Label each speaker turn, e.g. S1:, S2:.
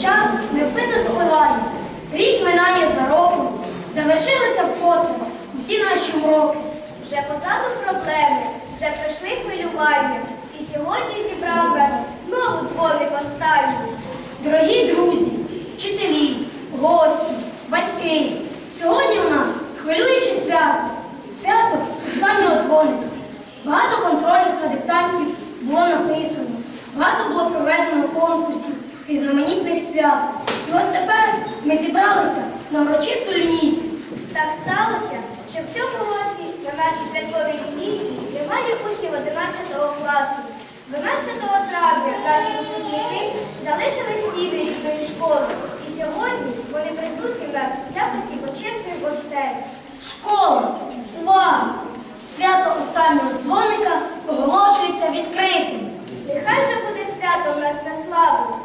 S1: час невпинно спливає. Рік минає за роком, завершилися вкотре усі наші уроки.
S2: Вже позаду проблеми, вже пройшли хвилювання. І сьогодні зібрав нас знову дзвоник останній.
S1: Дорогі друзі, вчителі, гості, батьки, сьогодні у нас хвилююче свято. Свято останнього дзвоника. Багато контрольних та диктантів було написано, багато було проведено конкурсів, різноманітних свят. І ось тепер ми зібралися на урочисту лінійку.
S2: Так сталося, що в цьому році на нашій святковій лінійці немає учнів 11 класу. 12 травня наші випускники залишили стіни рідної школи. І сьогодні вони присутні в нас в якості почесних гостей.
S1: Школа! Увага! Свято останнього дзвоника оголошується відкритим.
S2: Нехай же буде свято в нас на славу.